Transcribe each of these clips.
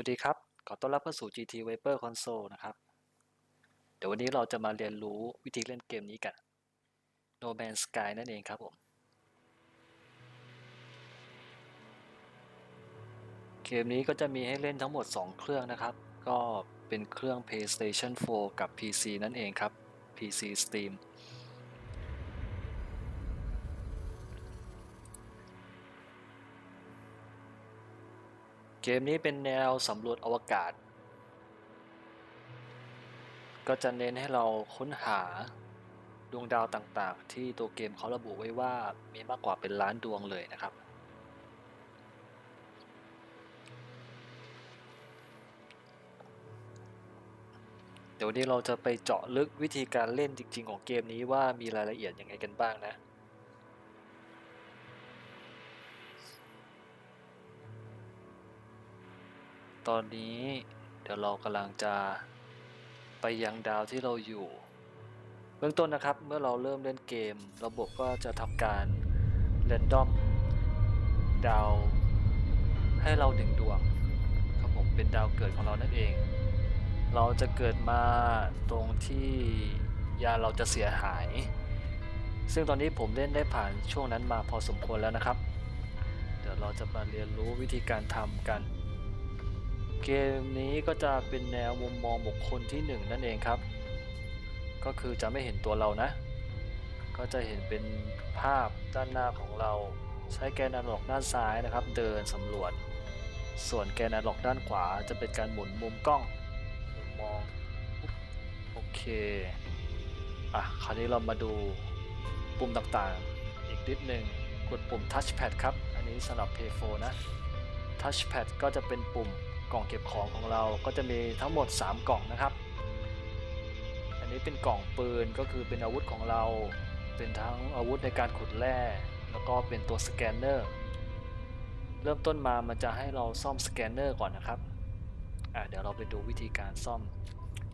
วัสดีครับ ขอต้อนรับเข้าสู่ GT Viper Console นะครับ เดี๋ยววันนี้เราจะมาเรียนรู้วิธีเล่นเกมนี้กัน No Man's Sky นั่นเองครับผม เกมนี้ก็จะมีให้เล่นทั้งหมด 2 เครื่องนะครับ ก็เป็นเครื่อง PlayStation 4 กับ PC นั่นเองครับ PC Steam กมนี้เป็นแนวสำรวจอวกาศ ก็จะเน้นให้เราค้นหาดวงดาวต่างๆ ที่ตัวเกมเขาระบุไว้ว่ามีมากกว่าเป็นล้านดวงเลยนะครับ เดี๋ยววนนี้เราจะไปเจาะลึกวิธีการเล่นจริง ๆ ของเกมนี้ว่ามีรายละเอียดยังไงกันบ้างนะ ตอนนี้เดี๋ยวเรากำลังจะไปยังดาวที่เราอยู่ เบื้องต้นนะครับเมื่อเราเริ่มเล่นเกม ระบบก็จะทำการเรนดอมดาวให้เราหนึ่งดวงครับผมเป็นดาวเกิดของเรานั่นเอง เราจะเกิดมาตรงที่ยาเราจะเสียหาย ซึ่งตอนนี้ผมเล่นได้ผ่านช่วงนั้นมาพอสมควรแล้วนะครับ เดี๋ยวเราจะมาเรียนรู้วิธีการทำกัน เกมนี้ก็จะเป็นแนวมุมมองบุคคลที่หนึ่งนั่นเองครับ ก็คือจะไม่เห็นตัวเรานะ ก็จะเห็นเป็นภาพด้านหน้าของเรา ใช้แกนอะล็อกด้านซ้ายนะครับ เดินสำรวจ ส่วนแกนอะล็อกด้านขวาจะเป็นการหมุนมุมกล้องมุมมองโอเคอะคราวนี้เรามาดูปุ่มต่างๆ อีกนิดหนึ่งกดปุ่ม touchpad ครับ อันนี้สำหรับ Play 4นะ touchpad ก็จะเป็นปุ่ม กล่องเก็บของของเราก็จะมีทั้งหมด 3 กล่องนะครับ อันนี้เป็นกล่องปืนก็คือเป็นอาวุธของเรา เป็นทั้งอาวุธในการขุดแร่แล้วก็เป็นตัวสแกนเนอร์เริ่มต้นมามันจะให้เราซ่อมสแกนเนอร์ก่อนนะครับเดี๋ยวเราไปดูวิธีการซ่อม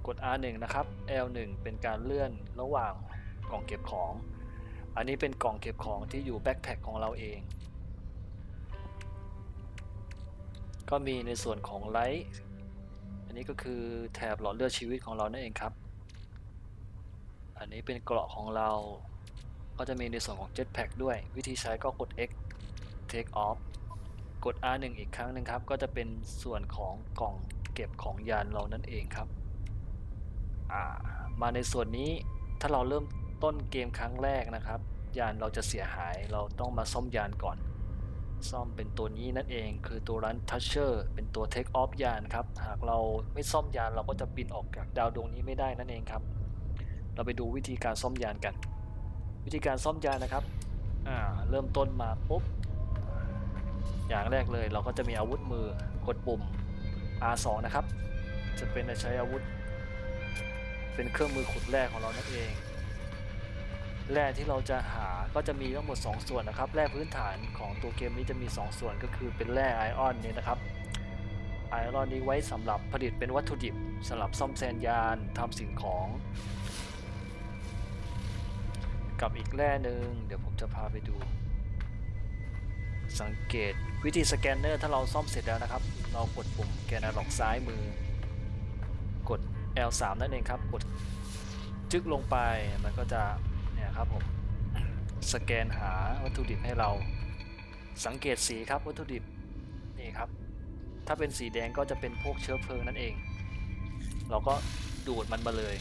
กด R1 นะครับ L1 เป็นการเลื่อนระหว่างกล่องเก็บของ อันนี้เป็นกล่องเก็บของที่อยู่แบ็คแพ็คของเราเอง ก็มีในส่วนของไลท์อันนี้ก็คือแถบหลอดเลือดชีวิตของเรานั่นเองครับ อันนี้เป็นเกราะของเรา ก็จะมีในส่วนของ Jetpack ด้วย วิธีใช้ก็กด X Take Off กด R1 อีกครั้งหนึ่งครับ ก็จะเป็นส่วนของกล่องเก็บของยานเรานั่นเองครับ มาในส่วนนี้ถ้าเราเริ่มต้นเกมครั้งแรกนะครับ ยานเราจะเสียหายเราต้องมาซ่อมยานก่อน ซ่อมเป็นตัวนี้นั่นเองคือตัวรันทัชเชอร์เป็นตัว Take Off ยานครับ หากเราไม่ซ่อมยานเราก็จะบินออกจากดาวดวงนี้ไม่ได้นั่นเองครับ เราไปดูวิธีการซ่อมยานกัน วิธีการซ่อมยานนะครับอ่าเริ่มต้นมาปุ๊บอย่างแรกเลยเราก็จะมีอาวุธมือกดปุ่ม R2 นะครับ จะเป็นใช้อาวุธ เป็นเครื่องมือขุดแร่ของเรานั่นเอง แร่ที่เราจะหาก็จะมีทั้งหมด 2 ส่วนนะครับ แร่พื้นฐานของตัวเกมนี้จะมี 2 ส่วนก็คือเป็นแร่ไอออนนี่นะครับ ไอออนนี้ไว้สำหรับผลิตเป็นวัตถุดิบสำหรับซ่อมแซมยานทำสิ่งของ กับอีกแร่หนึ่งเดี๋ยวผมจะพาไปดู สังเกตวิธีสแกนเนอร์ถ้าเราซ่อมเสร็จแล้วนะครับ เรากดปุ่มแกนอล็อกซ้ายมือ กด L3 นั่นเองครับ กดจึกลงไปมันก็จะ ครับผม สแกนหาวัตถุดิบให้เรา สังเกตสีครับวัตถุดิบนี่ครับ ถ้าเป็นสีแดงก็จะเป็นพวกเชื้อเพลิงนั่นเอง เราก็ดูดมันมาเลย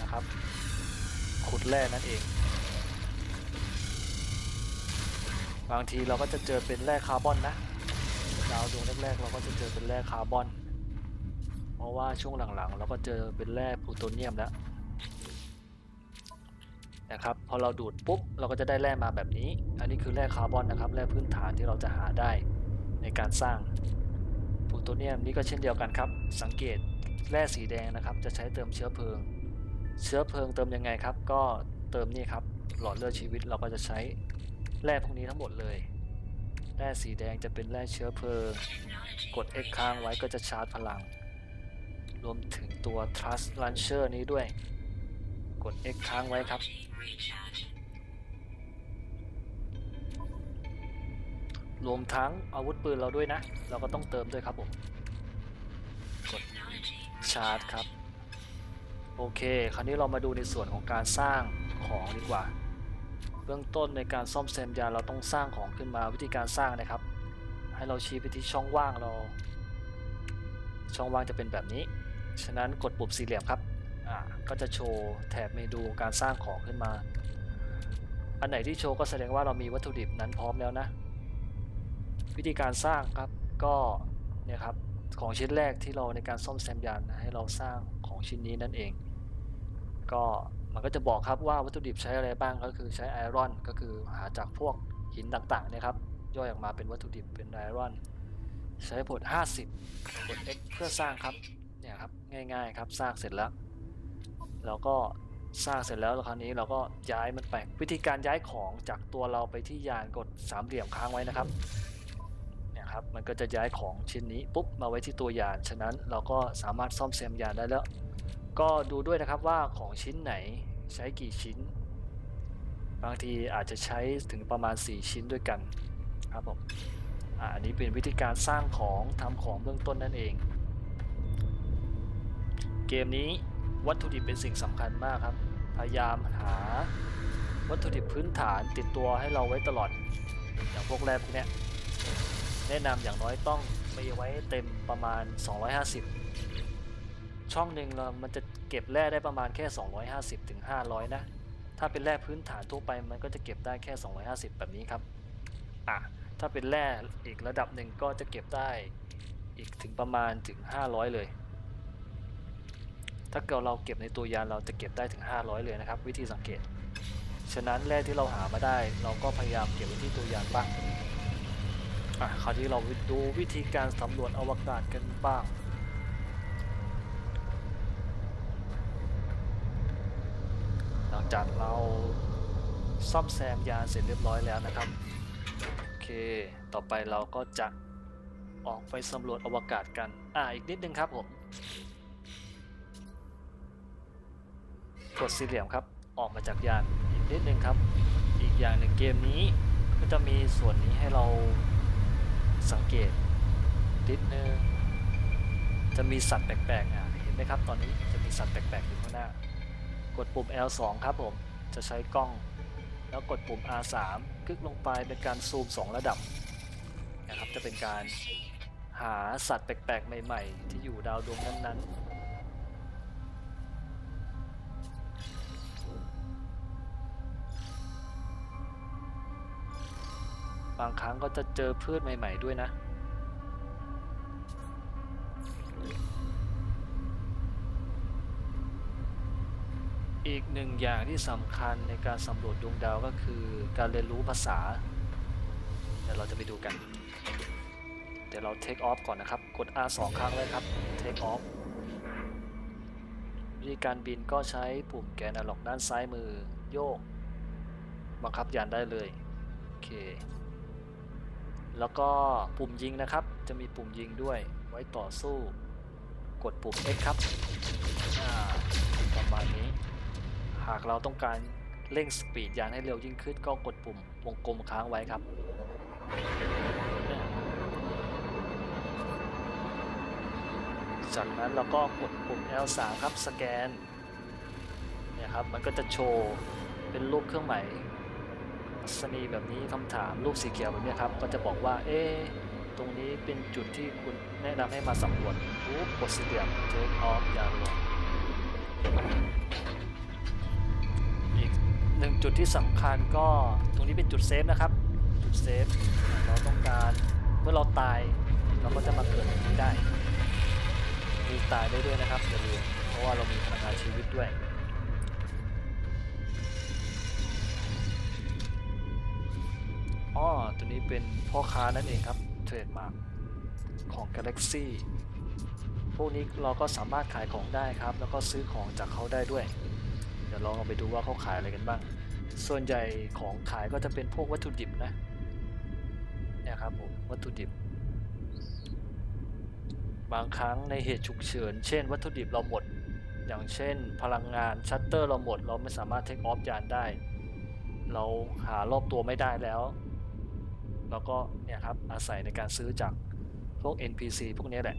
นะครับ ขุดแร่นั่นเอง บางทีเราก็จะเจอเป็นแร่คาร์บอนนะดาวดวงแรกๆเราก็จะเจอเป็นแร่คาร์บอน เพราะว่าช่วงหลังๆ เราก็เจอเป็นแร่พลูโตเนียมแล้ว นะครับพอเราดูดปุ๊บเราก็จะได้แร่มาแบบนี้ อันนี้คือแร่คาร์บอนนะครับแร่พื้นฐานที่เราจะหาได้ในการสร้างพลูโตเนียมนี้ก็เช่นเดียวกันครับ สังเกตแร่สีแดงนะครับ จะใช้เติมเชื้อเพลิง เชื้อเพลิงเติมยังไงครับ ก็เติมนี่ครับหลอดเลือดชีวิตเราก็จะใช้แร่พวกนี้ทั้งหมดเลยแร่สีแดงจะเป็นแร่เชื้อเพลิง กด X ค้างไว้ก็จะชาร์จพลัง รวมถึงตัว Trust Launcher นี้ด้วย กด X ค้างไว้ครับ รวมทั้งอาวุธปืนเราด้วยนะ เราก็ต้องเติมด้วยครับผม กดชาร์จครับ โอเค คราวนี้เรามาดูในส่วนของการสร้างของดีกว่า เบื้องต้นในการซ่อมแซมยาเราต้องสร้างของขึ้นมาวิธีการสร้างนะครับ ให้เราชี้ไปที่ช่องว่างเรา ช่องว่างจะเป็นแบบนี้ ฉะนั้นกดปุ่มสี่เหลี่ยมครับ อ่าก็จะโชว์แถบเมนูการสร้างของขึ้นมา อันไหนที่โชว์ก็แสดงว่าเรามีวัตถุดิบนั้นพร้อมแล้วนะ วิธีการสร้างครับก็เนี่ยครับของชิ้นแรกที่เราในการซ่อมแซมยานให้เราสร้างของชิ้นนี้นั่นเอง ก็มันก็จะบอกครับว่าวัตถุดิบใช้อะไรบ้างก็คือใช้ไอรอนก็คือหาจากพวกหินต่างๆเนะครับย่อยออกมาเป็นวัตถุดิบเป็นไอรอน ใช้ผล50กด X เพื่อสร้างครับเนี่ยครับง่ายๆครับสร้างเสร็จแล้ว แล้วก็สร้างเสร็จแล้วคราวนี้เราก็ย้ายมันไปวิธีการย้ายของจากตัวเราไปที่ยานกดสามเหลี่ยมค้างไว้นะครับเนี่ยครับมันก็จะย้ายของชิ้นนี้ปุ๊บมาไว้ที่ตัวยานฉะนั้นเราก็สามารถซ่อมแซมยานได้แล้ว ก็ดูด้วยนะครับว่าของชิ้นไหนใช้กี่ชิ้น บางทีอาจจะใช้ถึงประมาณ 4 ชิ้นด้วยกันครับผมอ,อันนี้เป็นวิธีการสร้างของทำของเบื้องต้นนั่นเอง เกมนี้ วัตถุดิบเป็นสิ่งสำคัญมากครับ พยายามหาวัตถุดิบพื้นฐานติดตัวให้เราไว้ตลอด อย่างพวกแร่พวกเนี้ยแนะนำอย่างน้อยต้องมีไว้เต็มประมาณ 250 ช่องหนึ่งเรามันจะเก็บแร่ได้ประมาณแค่ 250ถึง500 นะ ถ้าเป็นแร่พื้นฐานทั่วไปมันก็จะเก็บได้แค่ 250 แบบนี้ครับอะถ้าเป็นแร่อีกระดับหนึ่งก็จะเก็บได้อีกถึงประมาณถึง 500 เลย ถ้าเกิดเราเก็บในตัวยานเราจะเก็บได้ถึง 500 เลยนะครับ วิธีสังเกต ฉะนั้นแร่ที่เราหามาได้ เราก็พยายามเก็บไว้ที่ตัวยานบ้างอะคราวนี้เราดูวิธีการสำรวจอวกาศกันบ้างหลังจากเราซ่อมแซมยานเสร็จเรียบร้อยแล้วนะครับ โอเค ต่อไปเราก็จะออกไปสำรวจอวกาศกัน อ่า อีกนิดนึงครับผม กดสี่เหลี่ยมครับ ออกมาจากยานอีกนิดนึงครับ อีกอย่างหนึ่งเกมนี้ก็จะมีส่วนนี้ให้เราสังเกตนิดนึงจะมีสัตว์แปลกๆอะเห็นไหมครับ ตอนนี้จะมีสัตว์แปลกๆอยู่ข้างหน้า กดปุ่ม L2 ครับผมจะใช้กล้อง แล้วกดปุ่ม R3 คลิกลงไปเป็นการซูม 2 ระดับนะครับจะเป็นการหาสัตว์แปลกๆ ใหม่ ๆ ที่อยู่ดาวดวงนั้นๆ บางครั้งก็จะเจอพืชใหม่ ๆ ด้วยนะอีกหนึ่งอย่างที่สำคัญในการสำรวจดวงดาวก็คือการเรียนรู้ภาษา เดี๋ยวเราจะไปดูกัน เดี๋ยวเรา take off ก่อนนะครับ กด R 2 ครั้งเลยครับ take off วิธีการบินก็ใช้ปุ่มแกนอะล็อกด้านซ้ายมือโยก บังคับยานได้เลย โอเค แล้วก็ปุ่มยิงนะครับ จะมีปุ่มยิงด้วยไว้ต่อสู้ กดปุ่ม X ครับประมาณนี้ หากเราต้องการเร่งสปีดยานให้เร็วยิ่งขึ้นก็กดปุ่มวงกลมค้างไว้ครับ จากนั้นเราก็กดปุ่ม L3 ครับสแกนเนี่ยครับมันก็จะโชว์เป็นรูปเครื่องหมาย ปรัสนีแบบนี้คำถามรูปสีเขียวแบบนี้ครับ ก็จะบอกว่า เอ๊ะตรงนี้เป็นจุดที่คุณแนะนำให้มาสำรวจปุ๊บกดสี่เหลี่ยม take off ยานลงอีกหนึ่งจุดที่สำคัญก็ตรงนี้เป็นจุดเซฟนะครับ จุดเซฟเราต้องการเมื่อเราตายเราก็จะมาเกิดตรงนี้ได้ มีตายได้ด้วยนะครับอย่าลืมเพราะว่าเรามีพลังงานชีวิตด้วย อ๋อ ตัวนี้เป็นพ่อค้านั่นเองครับ เทรดมาร์กของ Galaxy พวกนี้เราก็สามารถขายของได้ครับ แล้วก็ซื้อของจากเขาได้ด้วย เดี๋ยวลองเอาไปดูว่าเขาขายอะไรกันบ้าง ส่วนใหญ่ของขายก็จะเป็นพวกวัตถุดิบนะ เนี่ยครับผม วัตถุดิบ บางครั้งในเหตุฉุกเฉิน เช่น วัตถุดิบเราหมด อย่างเช่น พลังงานชัตเตอร์เราหมด เราไม่สามารถเทคออฟยานได้ เราหารอบตัวไม่ได้แล้ว แล้วก็เนี่ยครับอาศัยในการซื้อจากพวก NPC พวกนี้แหละ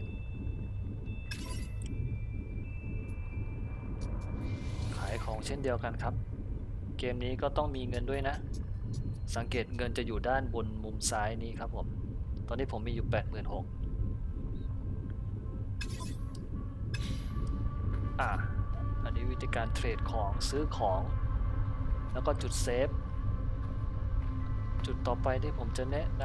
ขายของเช่นเดียวกันครับ เกมนี้ก็ต้องมีเงินด้วยนะ สังเกตเงินจะอยู่ด้านบนมุมซ้ายนี้ครับผม ตอนนี้ผมมีอยู่ 86,000อะอันนี้วิธีการเทรดของซื้อของ แล้วก็จุดเซฟ จุดต่อไปที่ผมจะแนะน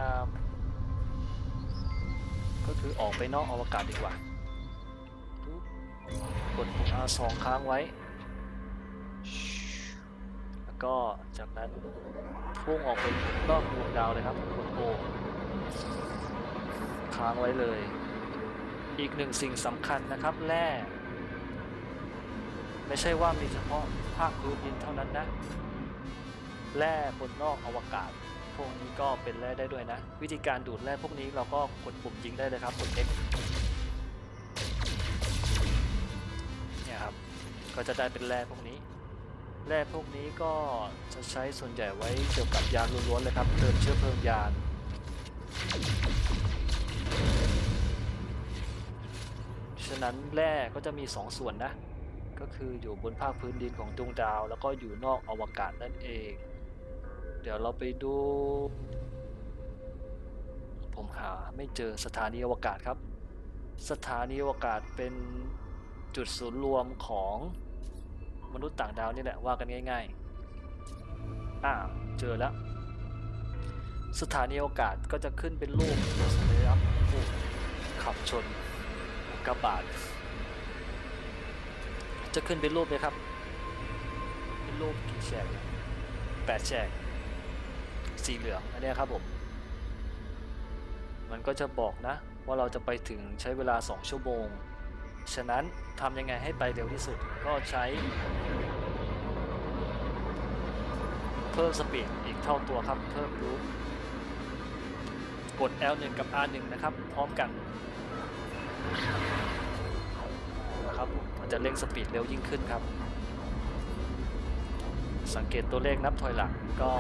ำก็คือออกไปนอกอวกาศดีกว่ากดปุ่ม R2 ค้างไว้ แล้วก็จากนั้นพุ่งออกไปนอกดวงดาวเลยครับกดโอค้างไว้เลย อีกหนึ่งสิ่งสำคัญนะครับแร่ไม่ใช่ว่ามีเฉพาะภาคพื้นดินเท่านั้นนะแร่บนนอกอวกาศ พวกนี้ก็เป็นแร่ได้ด้วยนะ วิธีการดูดแร่พวกนี้เราก็กดปุ่มยิงได้เลยครับกด X เนี่ยครับก็จะได้เป็นแร่พวกนี้ แร่พวกนี้ก็จะใช้ส่วนใหญ่ไว้เกี่ยวกับยานล้วนๆเลยครับเติมเชื้อเพลิงยานฉะนั้นแร่ก็จะมี 2 ส่วนนะ ก็คืออยู่บนภาคพื้นดินของดวงดาว แล้วก็อยู่นอกอวกาศนั่นเอง เดี๋ยวเราไปดู ผมหาไม่เจอสถานีอวกาศครับ สถานีอวกาศเป็นจุดศูนย์รวมของมนุษย์ต่างดาวนี่แหละว่ากันง่ายๆอ่าเจอแล้ว สถานีอวกาศก็จะขึ้นเป็นรูปสัญลักษณ์ขับชนกกาบาตจะขึ้นเป็นรูปเลยครับ เป็นรูปกี่แฉกแปดแฉก สีเหลืองอันนี้ครับผม มันก็จะบอกนะว่าเราจะไปถึงใช้เวลา 2 ชั่วโมง ฉะนั้นทำยังไงให้ไปเร็วที่สุดก็ใช้ เพิ่มสปีดอีกเท่าตัวครับ เพิ่มรูปกด L1 กับ R1 นะครับ พร้อมกันนะครับมันจะเร่งสปีดเร็วยิ่งขึ้นครับ สังเกตตัวเลขนับถอยหลังก็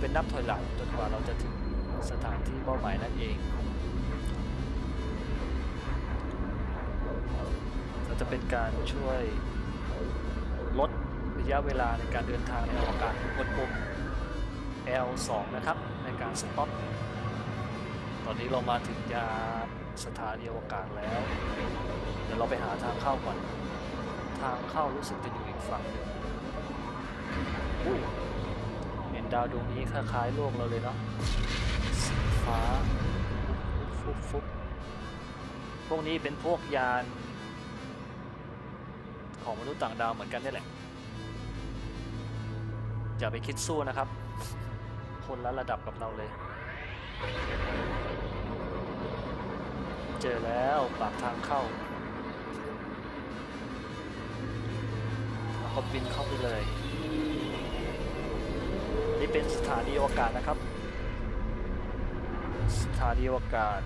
เป็นนับถอยหลังจนกว่าเราจะถึงสถานที่เป้าหมายนั่นเองก็จะเป็นการช่วยลดระยะเวลาในการเดินทางในอวกาศกดปุ่ม L2 นะครับ ในการสต็อปตอนนี้เรามาถึงยานสถานีอวกาศแล้ว เดี๋ยวเราไปหาทางเข้าก่อน ทางเข้ารู้สึกจะอยู่อีกฝั่งหนึ่ง ดาวดวงนี้คล้ายๆโลกเราเลยเนาะสีฟ้าฟุบฟุบพวกนี้เป็นพวกยานของมนุษย์ต่างดาวเหมือนกันนี่แหละอย่าไปคิดสู้นะครับ คนละระดับกับเราเลย เจอแล้วปากทางเข้าแล้วก็บินเข้าไปเลย นี่เป็นสถานีอวกาศนะครับ สถานีอวกาศ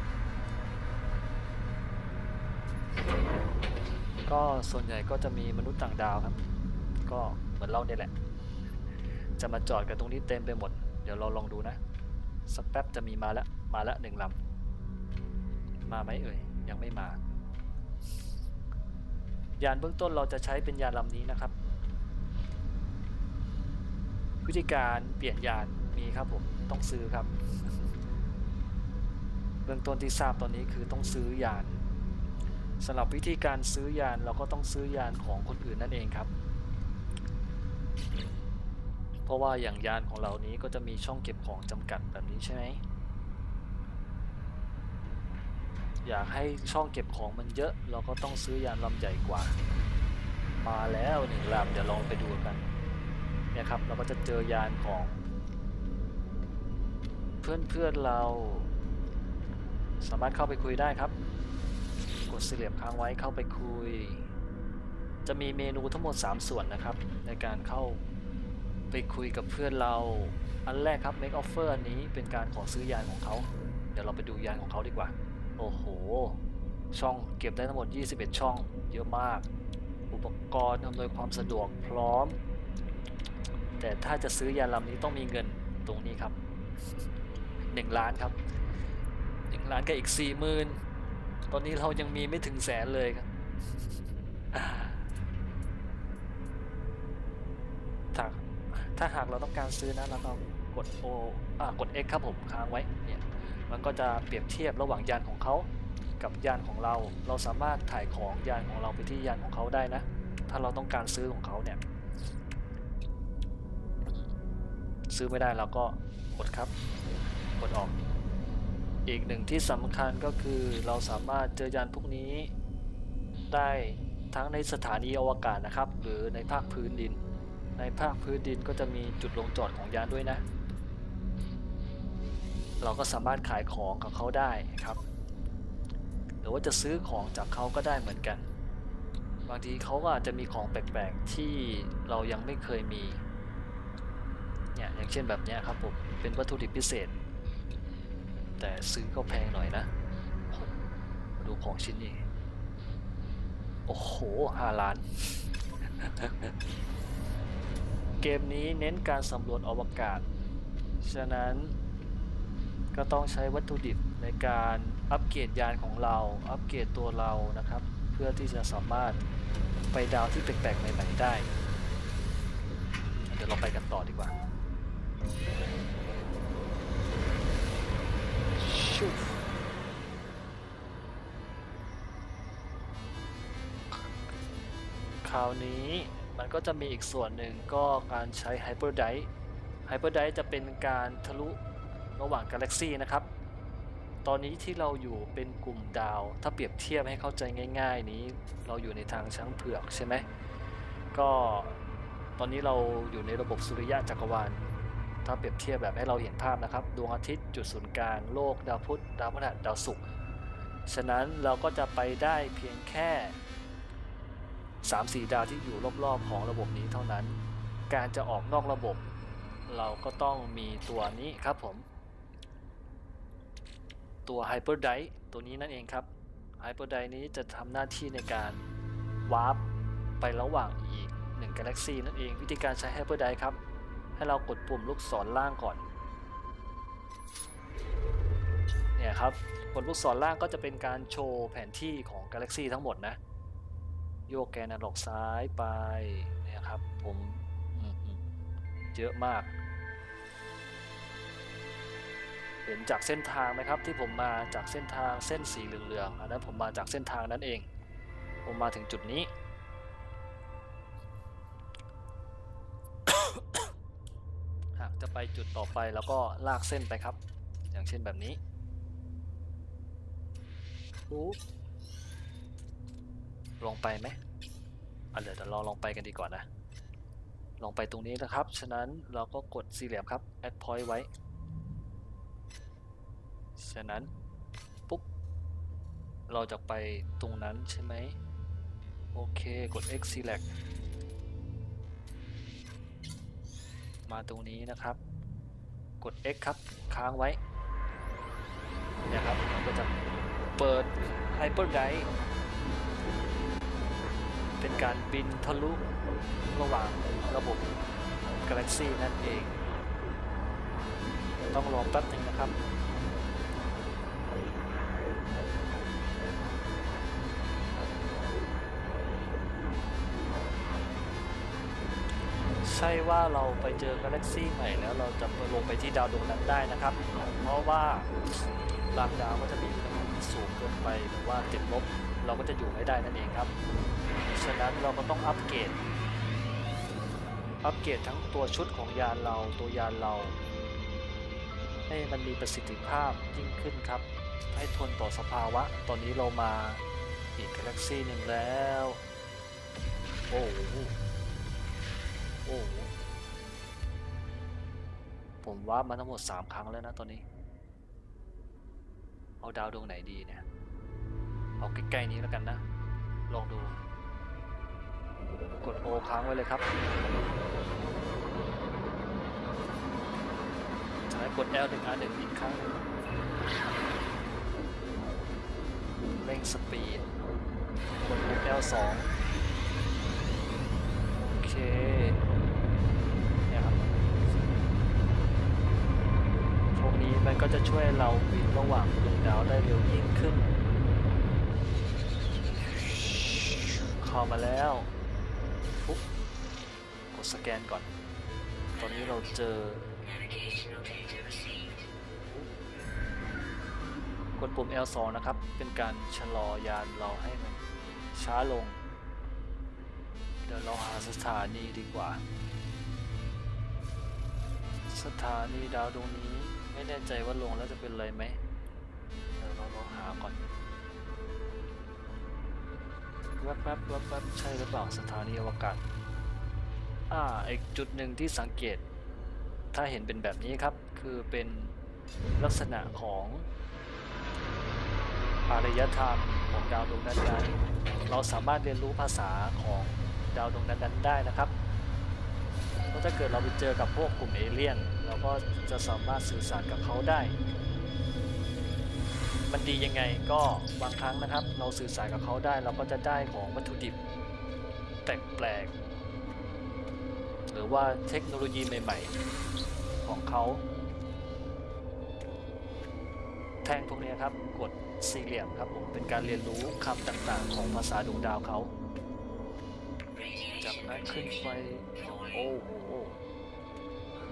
ก็ส่วนใหญ่ก็จะมีมนุษย์ต่างดาวครับ ก็เหมือนเราเนี่ยแหละ จะมาจอดกันตรงนี้เต็มไปหมด เดี๋ยวเราลองดูนะ สักแป๊บจะมีมาแล้ว มาแล้วหนึ่งลำ มาไหมเอ่ย ยังไม่มา ยานเบื้องต้นเราจะใช้เป็นยานลำนี้นะครับ วิธีการเปลี่ยนยานมีครับผมต้องซื้อครับ เบื้องต้นที่ทราบตอนนี้คือต้องซื้อยานสำหรับวิธีการซื้อยานเราก็ต้องซื้อยานของคนอื่นนั่นเองครับ เพราะว่าอย่างยานของเรานี้ก็จะมีช่องเก็บของจำกัดแบบนี้ใช่ไหมอยากให้ช่องเก็บของมันเยอะ เราก็ต้องซื้อยานลำใหญ่กว่า มาแล้วหนึ่งลำเดี๋ยวลองไปดูกัน เนี่ยครับเราก็จะเจอยานของ เพื่อนเพื่อนเรา สามารถเข้าไปคุยได้ครับ กดสี่เหลี่ยมค้างไว้เข้าไปคุย จะมีเมนูทั้งหมด 3 ส่วนนะครับ ในการเข้าไปคุยกับเพื่อนเรา อันแรกครับ make offer อันนี้เป็นการขอซื้อยานของเขา เดี๋ยวเราไปดูยานของเขาดีกว่า โอ้โห ช่องเก็บได้ทั้งหมด 21 ช่อง เยอะมาก อุปกรณ์อำนวยความสะดวกพร้อม แต่ถ้าจะซื้อยานลำนี้ต้องมีเงินตรงนี้ครับ1ล้านครับ1ล้านกับอีก4 0,000ื่นตอนนี้เรายังมีไม่ถึงแสนเลยครับอ่าถ้าหากเราต้องการซื้อนะเราต้องกด O อ่ากด X ครับผมค้างไว้เนี่ยมันก็จะเปรียบเทียบระหว่างยานของเขากับยานของเรา เราสามารถถ่ายของยานของเราไปที่ยานของเขาได้นะ ถ้าเราต้องการซื้อของเขาเนี่ย ซื้อไม่ได้เราก็กดครับกดออก อีกหนึ่งที่สำคัญก็คือเราสามารถเจอยานพวกนี้ ได้ทั้งในสถานีอวกาศนะครับ หรือในภาคพื้นดิน ในภาคพื้นดินก็จะมีจุดลงจอดของยานด้วยนะ เราก็สามารถขายของกับเขาได้ครับ หรือว่าจะซื้อของจากเขาก็ได้เหมือนกัน บางทีเขาก็อาจจะมีของแปลกๆที่เรายังไม่เคยมี เช่นแบบนี้ครับผม เป็นวัตถุดิบพิเศษ แต่ซื้อก็แพงหน่อยนะ มาดูของชิ้นนี้ โอ้โหห้าล้าน เกมนี้เน้นการสำรวจอวกาศ ฉะนั้นก็ต้องใช้วัตถุดิบในการอัปเกรดยานของเรา อัปเกรดตัวเรานะครับ เพื่อที่จะสามารถไปดาวที่แปลกๆใหม่ๆได้ เดี๋ยวเราไปกันต่อดีกว่า คราวนี้มันก็จะมีอีกส่วนหนึ่งก็การใช้ Hyper d i ไฮเปอร์ไดจะเป็นการทะลุระหว่างกาแล็กซีนะครับ ตอนนี้ที่เราอยู่เป็นกลุ่มดาว ถ้าเปรียบเทียบให้เข้าใจง่าย ๆ นี้เราอยู่ในทางช้างเผือกใช่ไหมก็ตอนนี้เราอยู่ในระบบสุริยะจักรวาล ถ้าเปรียบเทียบแบบให้เราเห็นภาพนะครับ ดวงอาทิตย์จุดศูนย์กลางโลก ดาวพุธดาวพฤหัสดาวศุกร์ฉะนั้นเราก็จะไปได้เพียงแค่ 3-4 ดาวที่อยู่รอบๆของระบบนี้เท่านั้น การจะออกนอกระบบ เราก็ต้องมีตัวนี้ครับผม ตัว Hyper d i ตัวนี้นั่นเองครับ Hyper d i นี้จะทำหน้าที่ในการวาร์ปไประหว่างอีก1 Galaxy นั่นเองวิธีการใช้ Hyper d i ครับ ให้เรากดปุ่มลูกศรล่างก่อน เนี่ยครับกดลูกศรล่างก็จะเป็นการโชว์แผนที่ของ Galaxy ทั้งหมดนะ โยกแกนอนาล็อกซ้ายไปเนี่ยครับผมอืมอืมเยอะมาก เห็นจากเส้นทางไหมครับที่ผมมาจากเส้นทางเส้นสีเหลืองๆอันนั้นผมมาจากเส้นทางนั้นเอง ผมมาถึงจุดนี้ จะไปจุดต่อไปแล้วก็ลากเส้นไปครับ อย่างเช่นแบบนี้ปุ๊บลงไปไหมอะเดี๋ยวเดี๋ยวเราลองไปกันดีกว่านะ ลองไปตรงนี้นะครับ ฉะนั้นเราก็กดสี่เหลี่ยมครับ add point ไว้ ฉะนั้นปุ๊บ เราจะไปตรงนั้นใช่ไหม โอเค กด X select มาตรงนี้นะครับ กด X ครับ ค้างไว้เนี่ยครับมันก็จะเปิด Hyper d i เป็นการบินทะลุระหว่างระบบ Galaxy นั่นเอง ต้องรอแป๊บหนึ่งนะครับ ช่ว่าเราไปเจอกาแล็กซี่ใหม่แล้วเราจะลงไปที่ดาวดวงนั้นได้นะครับ เพราะว่าบางดาวก็จะมีอุณหภูมิที่สูงเกินไปหรือว่าติดลบเราก็จะอยู่ไม่ได้นั่นเองครับ ฉะนั้นเราก็ต้องอัปเกรด อัปเกรดทั้งตัวชุดของยานเราตัวยานเรา ให้มันมีประสิทธิภาพยิ่งขึ้นครับ ให้ทนต่อสภาวะ ตอนนี้เรามาอีกกาแล็กซี่หนึ่งแล้ว โอ้ โอ้ผมว่ามันทั้งหมด 3 ครั้งแล้วนะตอนนี้ เอาดาวดวงไหนดีเนี่ย เอาใกล้ๆนี้แล้วกันนะ ลองดู กดโอค้างไว้เลยครับใช้กด L 1 R 1อีกครั้งเร่งสปีด กด L 2โอเค นี้มันก็จะช่วยเราบินระหว่างดวงดาวได้เร็วยิ่งขึ้นเข้ามาแล้วปุ๊บกดสแกนก่อน ตอนนี้เราเจอกดปุ่ม L2 นะครับ เป็นการชะลอยานเราให้มันช้าลง เดี๋ยวเราหาสถานีดีกว่า สถานีดาวดวงนี้ ไม่แน่ใจว่าลงแล้วจะเป็นอะไรไหมเดี๋ยวเราลองหาก่อนแวบๆแวบๆแวบๆใช่หรือเปล่าสถานีอวกาศ อ่า อีกจุดหนึ่งที่สังเกต ถ้าเห็นเป็นแบบนี้ครับ คือเป็นลักษณะของอารยธรรมของดาวดวงนั้นๆเราสามารถเรียนรู้ภาษาของดาวดวงนั้นๆได้นะครับ เพราะถ้าเกิดเราไปเจอกับพวกกลุ่มเอเลี่ยน เราก็จะสามารถสื่อสารกับเขาได้ มันดียังไงก็บางครั้งนะครับ เราสื่อสารกับเขาได้เราก็จะได้ของวัตถุดิบแปลกๆหรือว่าเทคโนโลยีใหม่ๆของเขา แท่งพวกนี้ครับกดสี่เหลี่ยมครับผมเป็นการเรียนรู้คำต่างๆ ของภาษาดวงดาวเขาจากนั้นขึ้นไปโอ้โห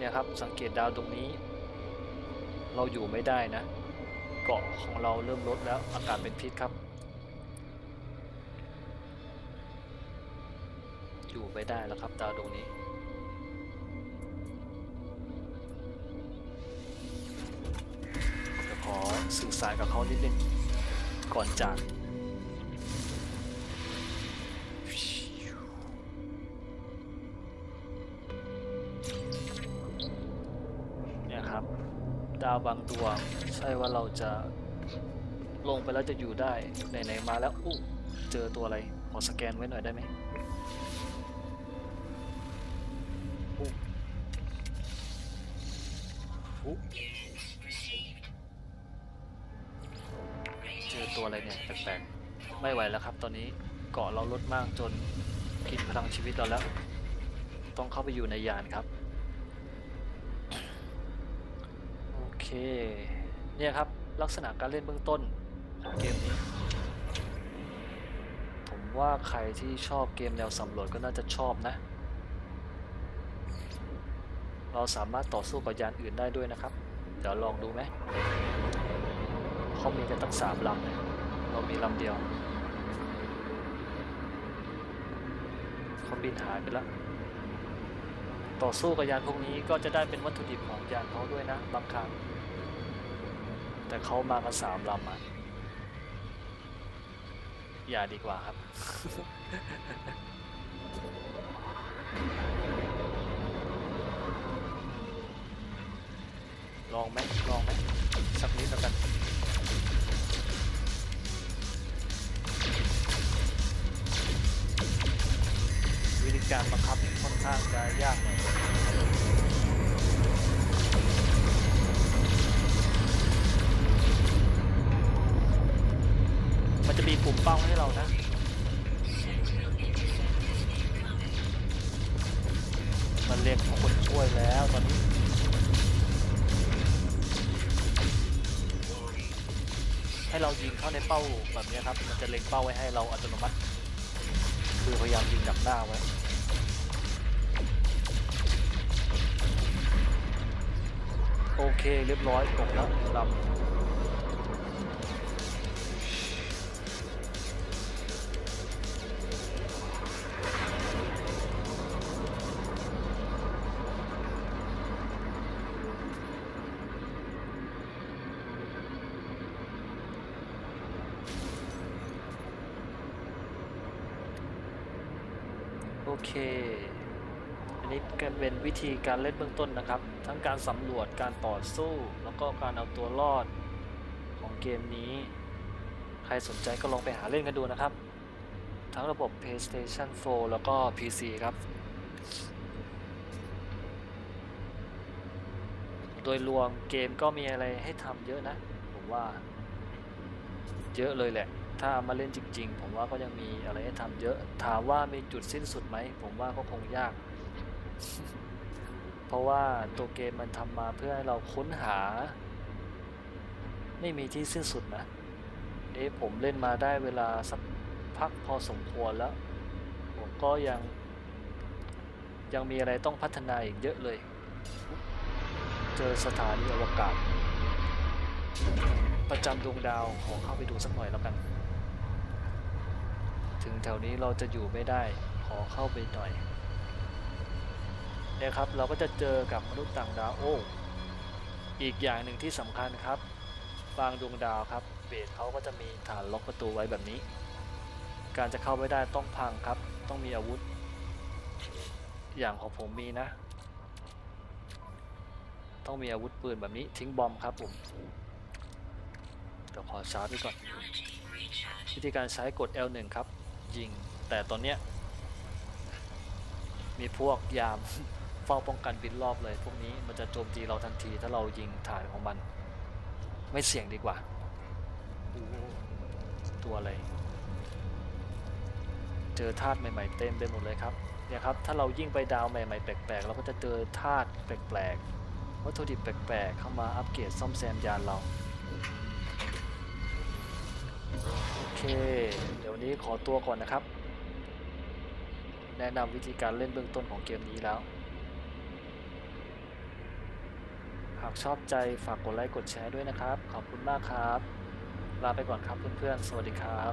เนี่ยครับสังเกตดาวตรงนี้ เราอยู่ไม่ได้นะ เกาะของเราเริ่มลดแล้วอากาศเป็นพิษครับ อยู่ไม่ได้แล้วครับดาวดวงนี้จะขอสื่อสารกับเขานิดนึงก่อนจากาวบางดวง ใช่ว่าเราจะลงไปแล้วจะอยู่ได้ไหนๆมาแล้วอู้เจอตัวอะไรขอสแกนไว้หน่อยได้ไหมอู้อู้เจอตัวอะไรเนี่ยแปลกๆไม่ไหวแล้วครับ ตอนนี้เกาะเราลดมากจนกินพลังชีวิตเราแล้ว ต้องเข้าไปอยู่ในยานครับ โอ เคเนี่ยครับลักษณะการเล่นเบื้องต้นเกมนี้ ผมว่าใครที่ชอบเกมแนวสำรวจก็น่าจะชอบนะ เราสามารถต่อสู้กับยานอื่นได้ด้วยนะครับ เดี๋ยวลองดูไหมเขามีกันตั้งสามลำเนี่ยเรามีลำเดียวเขาบินหายไปแล้วต่อสู้กับยานพวกนี้ก็จะได้เป็นวัตถุดิบของยานเขาด้วยนะบางครั้ง แต่เขามากันสามลำอะ อย่าดีกว่าครับ ลองไหมลองไหมสักนิดแล้วกันวิธีการบังคับค่อนข้างจะยากหน่อย เป้าให้เรานะมันเรียกคนช่วยแล้วตอนนี้ให้เรายิงเข้าในเป้าแบบนี้ครับ มันจะเล็งเป้าไว้ให้เราอัตโนมัติ คือพยายามยิงดักหน้าไว้ โอเคเรียบร้อยตกแล้วลำ โอเค อันนี้ก็เป็นวิธีการเล่นเบื้องต้นนะครับ ทั้งการสำรวจการต่อสู้ แล้วก็การเอาตัวรอดของเกมนี้ ใครสนใจก็ลองไปหาเล่นกันดูนะครับ ทั้งระบบ PlayStation 4 แล้วก็ PC ครับ โดยรวมเกมก็มีอะไรให้ทำเยอะนะ ผมว่า เยอะเลยแหละ ถ้ามาเล่นจริง ๆ ผมว่าก็ยังมีอะไรให้ทำเยอะ ถามว่ามีจุดสิ้นสุดไหม ผมว่าก็คงยาก เพราะว่าตัวเกมมันทำมาเพื่อให้เราค้นหา ไม่มีที่สิ้นสุดนะเอ๊ะผมเล่นมาได้เวลาสักพักพอสมควรแล้ว ผมก็ยังยังมีอะไรต้องพัฒนาอีกเยอะเลย เจอสถานีอวกาศ ประจำดวงดาวขอเข้าไปดูสักหน่อยแล้วกัน ถึงแถวนี้เราจะอยู่ไม่ได้ ขอเข้าไปหน่อยนี่ยครับเราก็จะเจอกับมนุษย์ต่างดาวโอ้อีกอย่างหนึ่งที่สำคัญครับบางดวงดาวครับเบสเขาก็จะมีฐานล็อกประตูไว้แบบนี้ การจะเข้าไปได้ต้องพังครับ ต้องมีอาวุธ อย่างของผมมีนะ ต้องมีอาวุธปืนแบบนี้ทิ้งบอมครับผมเดี๋ยวขอชาร์จไว้ก่อนวิธีการใช้กด L1 ครับ ยิง แต่ตอนเนี้ยมีพวกยามเฝ้าป้องกันบินรอบเลย พวกนี้มันจะโจมตีเราทันทีถ้าเรายิงฐานของมัน ไม่เสี่ยงดีกว่า ตัวอะไร เจอธาตุใหม่ๆเต็มไปหมดเลยครับเนี่ยครับ ถ้าเรายิ่งไปดาวใหม่ๆแปลกๆ เราก็จะเจอธาตุแปลกๆ วัตถุดิบแปลกๆ เข้ามาอัปเกรดซ่อมแซมยานเรา เค เดี๋ยววันนี้ขอตัวก่อนนะครับ แนะนำวิธีการเล่นเบื้องต้นของเกมนี้แล้ว หากชอบใจฝากกดไลค์กดแชร์ด้วยนะครับ ขอบคุณมากครับ ลาไปก่อนครับเพื่อนๆ สวัสดีครับ